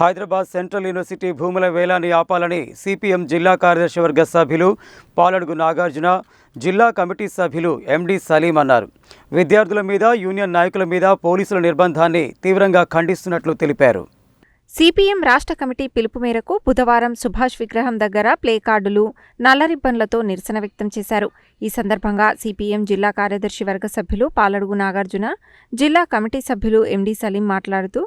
Hyderabad central university భూముల వేలాన్ని ఆపాలని CPM జిల్లా కార్యదర్శి వర్గ సభ్యులు పాలడుగు నాగార్జున జిల్లా కమిటీ సభ్యులు ఎండి సలీం అన్నారు. విద్యార్థుల మీద యూనియన్ నాయకుల మీద పోలీసుల నిర్బంధాన్ని తీవ్రంగా ఖండిస్తున్నట్లు తెలిపారు. సిపిఎం రాష్ట్ర కమిటీ పిలుపు మేరకు బుధవారం సుభాష్ విగ్రహం దగ్గర ప్లే కార్డులు నిరసన వ్యక్తం చేశారు. ఈ సందర్భంగా సిపిఎం జిల్లా కార్యదర్శి వర్గ సభ్యులు పాలడుగు నాగార్జున జిల్లా కమిటీ సభ్యులు ఎండి సలీం మాట్లాడుతూ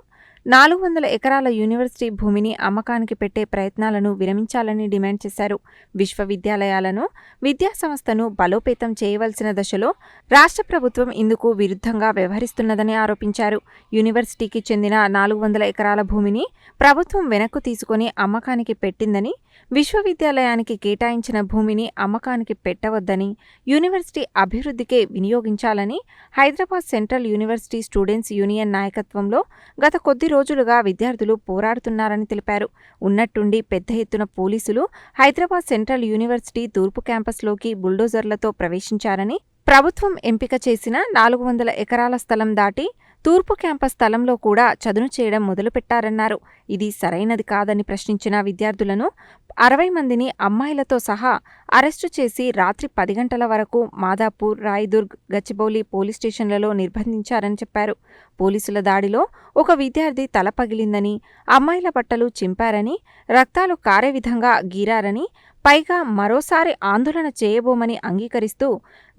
నాలుగు వందల ఎకరాల యూనివర్సిటీ భూమిని అమ్మకానికి పెట్టే ప్రయత్నాలను విరమించాలని డిమాండ్ చేశారు. విశ్వవిద్యాలయాలను విద్యా సంస్థను బలోపేతం చేయవలసిన దశలో రాష్ట్ర ప్రభుత్వం ఇందుకు విరుద్ధంగా వ్యవహరిస్తున్నదని ఆరోపించారు. యూనివర్సిటీకి చెందిన నాలుగు వందల ఎకరాల భూమిని ప్రభుత్వం వెనక్కు తీసుకుని అమ్మకానికి పెట్టిందని విశ్వవిద్యాలయానికి కేటాయించిన భూమిని అమ్మకానికి పెట్టవద్దని యూనివర్సిటీ అభివృద్ధికే వినియోగించాలని Hyderabad central university students union నాయకత్వంలో గత కొద్ది రోజులుగా విద్యార్థులు పోరాడుతున్నారని తెలిపారు. ఉన్నట్టుండి పెద్ద ఎత్తున పోలీసులు హైదరాబాద్ సెంట్రల్ యూనివర్సిటీ తూర్పు క్యాంపస్లోకి బుల్డోజర్లతో ప్రవేశించారని ప్రభుత్వం ఎంపిక చేసిన నాలుగు వందల ఎకరాల స్థలం దాటి తూర్పు క్యాంపస్ స్థలంలో కూడా చదును చేయడం మొదలుపెట్టారన్నారు. ఇది సరైనది కాదని ప్రశ్నించిన విద్యార్థులను అరవై మందిని అమ్మాయిలతో సహా అరెస్టు చేసి రాత్రి పది గంటల వరకు మాదాపూర్ రాయదుర్గ్ గచ్చిబౌలి పోలీస్ స్టేషన్లలో నిర్బంధించారని చెప్పారు. పోలీసుల దాడిలో ఒక విద్యార్థి తల పగిలిందని అమ్మాయిల బట్టలు చింపారని రక్తాలు కారే విధంగా గీరారని పైగా మరోసారి ఆందోళన చేయబోమని అంగీకరిస్తూ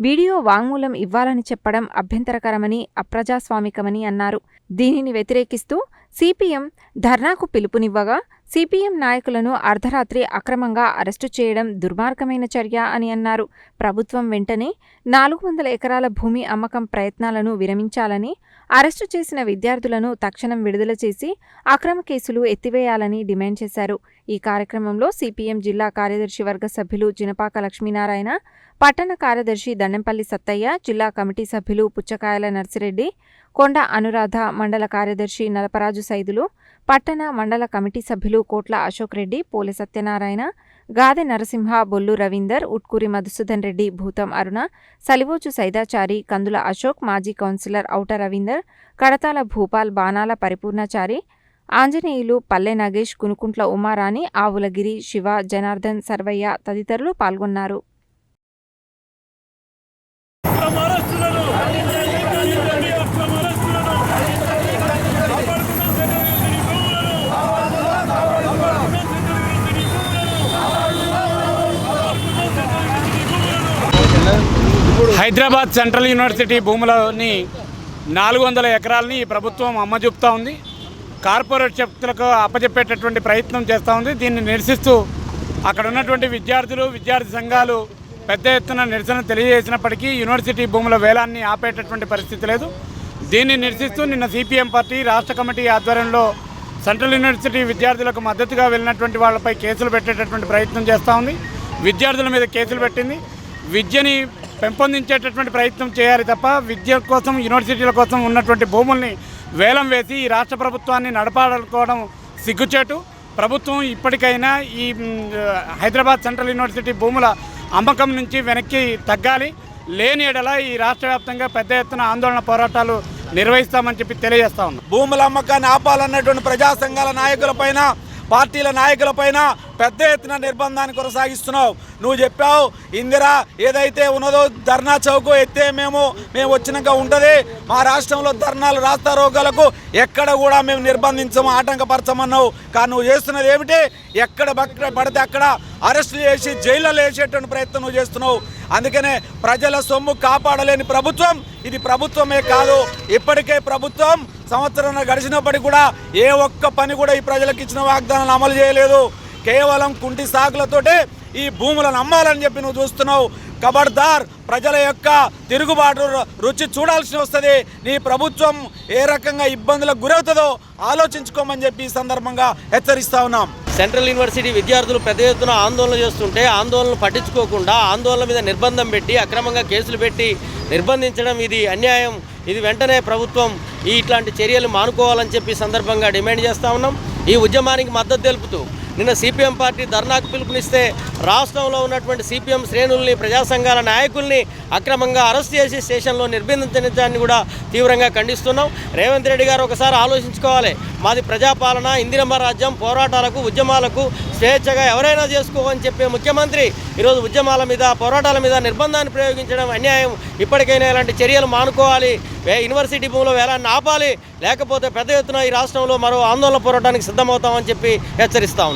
వీడియో వాంగ్మూలం ఇవ్వాలని చెప్పడం అభ్యంతరకరమని అప్రజాస్వామికమని అన్నారు. దీనిని వ్యతిరేకిస్తూ సిపిఎం ధర్నాకు పిలుపునివ్వగా సిపిఎం నాయకులను అర్ధరాత్రి అక్రమంగా అరెస్టు చేయడం దుర్మార్గమైన చర్య అని అన్నారు. ప్రభుత్వం వెంటనే నాలుగు వందల ఎకరాల భూమి అమ్మకం ప్రయత్నాలను విరమించాలని అరెస్టు చేసిన విద్యార్థులను తక్షణం విడుదల చేసి అక్రమ కేసులు ఎత్తివేయాలని డిమాండ్ చేశారు. ఈ కార్యక్రమంలో సిపిఎం జిల్లా కార్యదర్శి వర్గ సభ్యులు జినపాక లక్ష్మీనారాయణ పట్టణ కార్యదర్శి దండంపల్లి సత్తయ్య జిల్లా కమిటీ సభ్యులు పుచ్చకాయల నర్సిరెడ్డి కొండ అనురాధ మండల కార్యదర్శి నలపరాజు సైదులు పట్టణ మండల కమిటీ సభ్యులు కోట్ల అశోక్ రెడ్డి పోలె సత్యనారాయణ గాదె నరసింహ బొల్లు రవీందర్ ఉట్కూరి మధుసూదన్ రెడ్డి భూతం అరుణ సలివోచు సైదాచారి కందుల అశోక్ మాజీ కౌన్సిలర్ ఔట రవీందర్ కడతాల భూపాల్ బాణాల పరిపూర్ణచారి ఆంజనేయులు పల్లె నాగేష్ కునుకుంట్ల ఉమారాణి ఆవులగిరి శివ జనార్దన్ సర్వయ్య తదితరులు పాల్గొన్నారు. హైదరాబాద్ సెంట్రల్ యూనివర్సిటీ భూములని నాలుగు వందల ఎకరాలని ఈ ప్రభుత్వం అమ్మజూపుతూ ఉంది. కార్పొరేట్ శక్తులకు అప్పచెప్పేటటువంటి ప్రయత్నం చేస్తూ ఉంది. దీన్ని నిరసిస్తూ అక్కడ ఉన్నటువంటి విద్యార్థులు విద్యార్థి సంఘాలు పెద్ద ఎత్తున నిరసన తెలియజేసినప్పటికీ యూనివర్సిటీ భూముల వేలాన్ని ఆపేటటువంటి పరిస్థితి లేదు. దీన్ని నిరసిస్తూ నిన్న సిపిఎం పార్టీ రాష్ట్ర కమిటీ ఆధ్వర్యంలో సెంట్రల్ యూనివర్సిటీ విద్యార్థులకు మద్దతుగా వెళ్ళినటువంటి వాళ్ళపై కేసులు పెట్టేటటువంటి ప్రయత్నం చేస్తూ ఉంది. విద్యార్థుల మీద కేసులు పెట్టింది. విద్యని పెంపొందించేటటువంటి ప్రయత్నం చేయాలి తప్ప విద్య కోసం యూనివర్సిటీల కోసం ఉన్నటువంటి భూముల్ని వేలం వేసి ఈ రాష్ట్ర ప్రభుత్వాన్ని నడపాలనుకోవడం సిగ్గుచేటు. ప్రభుత్వం ఇప్పటికైనా ఈ హైదరాబాద్ సెంట్రల్ యూనివర్సిటీ భూముల అమ్మకం నుంచి వెనక్కి తగ్గాలి. లేని ఎడల ఈ రాష్ట్ర వ్యాప్తంగా పెద్ద ఎత్తున ఆందోళన పోరాటాలు నిర్వహిస్తామని చెప్పి తెలియజేస్తా ఉన్నాం. భూముల అమ్మకాన్ని ఆపాలన్నటువంటి ప్రజా సంఘాల నాయకులపైన పార్టీల నాయకులపైన పెద్ద ఎత్తున నిర్బంధాన్ని కొనసాగిస్తున్నావు. నువ్వు చెప్పావు ఇందిరా ఏదైతే ఉన్నదో ధర్నా చౌకు ఎత్తే మేము మేము వచ్చినాక ఉంటుంది. మా రాష్ట్రంలో ధర్నాలు రాస్తా రోగాలకు ఎక్కడ కూడా మేము నిర్బంధించము ఆటంకపరచమన్నావు. కానీ నువ్వు చేస్తున్నది ఏమిటి? ఎక్కడ పడితే అక్కడ అరెస్టులు చేసి జైల్లో వేసేటువంటి ప్రయత్నం నువ్వు చేస్తున్నావు. అందుకనే ప్రజల సొమ్ము కాపాడలేని ప్రభుత్వం ఇది ప్రభుత్వమే కాదు. ఇప్పటికే ప్రభుత్వం సంవత్సరం గడిచినప్పటికీ కూడా ఏ ఒక్క పని కూడా ఈ ప్రజలకు ఇచ్చిన వాగ్దానాలు అమలు చేయలేదు. కేవలం కుంటి సాకులతోటే ఈ భూములను అమ్మాలని చెప్పి నువ్వు చూస్తున్నావు. కబడ్దార్ ప్రజల యొక్క తిరుగుబాటు రు- రుచి చూడాల్సి వస్తుంది. నీ ప్రభుత్వం ఏ రకంగా ఇబ్బందులకు గురవుతుందో ఆలోచించుకోమని చెప్పి ఈ సందర్భంగా హెచ్చరిస్తా ఉన్నాం. సెంట్రల్ యూనివర్సిటీ విద్యార్థులు పెద్ద ఎత్తున ఆందోళన చేస్తుంటే ఆందోళనలు పట్టించుకోకుండా ఆందోళన మీద నిర్బంధం పెట్టి అక్రమంగా కేసులు పెట్టి నిర్బంధించడం ఇది అన్యాయం. ఇది వెంటనే ప్రభుత్వం ఈ ఇట్లాంటి చర్యలు మానుకోవాలని చెప్పి సందర్భంగా డిమాండ్ చేస్తా ఉన్నాం. ఈ ఉద్యమానికి మద్దతు తెలుపుతూ నిన్న సిపిఎం పార్టీ ధర్నాకు పిలుపునిస్తే రాష్ట్రంలో ఉన్నటువంటి సిపిఎం శ్రేణుల్ని ప్రజా సంఘాల నాయకుల్ని అక్రమంగా అరెస్ట్ చేసి స్టేషన్లో నిర్బంధించడాన్ని కూడా తీవ్రంగా ఖండిస్తున్నాం. రేవంత్ రెడ్డి గారు ఒకసారి ఆలోచించుకోవాలి. మాది ప్రజాపాలన ఇందిరమ్మ రాజ్యం పోరాటాలకు ఉద్యమాలకు స్వేచ్ఛగా ఎవరైనా చేసుకోవని చెప్పే ముఖ్యమంత్రి ఈరోజు ఉద్యమాల మీద పోరాటాల మీద నిర్బంధాన్ని ప్రయోగించడం అన్యాయం. ఇప్పటికైనా ఇలాంటి చర్యలు మానుకోవాలి. యూనివర్సిటీ భూములో వేలాన్ని ఆపాలి. లేకపోతే పెద్ద ఎత్తున ఈ రాష్ట్రంలో మరో ఆందోళన పోరాటానికి సిద్ధమవుతామని చెప్పి హెచ్చరిస్తా.